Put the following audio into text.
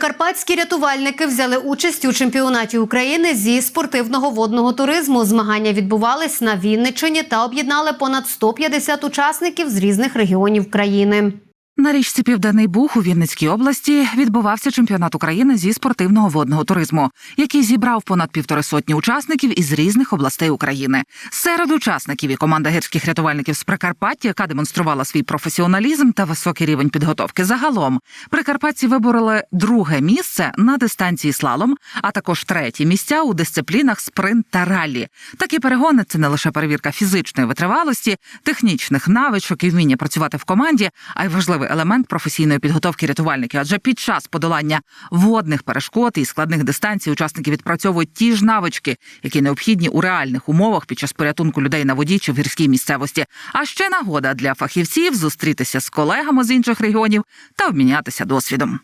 Прикарпатські рятувальники взяли участь у чемпіонаті України зі спортивного водного туризму. Змагання відбувались на Вінниччині та об'єднали понад 150 учасників з різних регіонів країни. На річці Південний Буг у Вінницькій області відбувався чемпіонат України зі спортивного водного туризму, який зібрав понад півтори сотні учасників із різних областей України. Серед учасників і команда гірських рятувальників з Прикарпаття, яка демонструвала свій професіоналізм та високий рівень підготовки. Загалом прикарпатці вибороли друге місце на дистанції слалом, а також треті місця у дисциплінах спринт та раллі. Такі перегони це не лише перевірка фізичної витривалості, технічних навичок і вміння працювати в команді, а й важливий елемент професійної підготовки рятувальників. Адже під час подолання водних перешкод і складних дистанцій учасники відпрацьовують ті ж навички, які необхідні у реальних умовах під час порятунку людей на воді чи в гірській місцевості. А ще нагода для фахівців зустрітися з колегами з інших регіонів та обмінятися досвідом.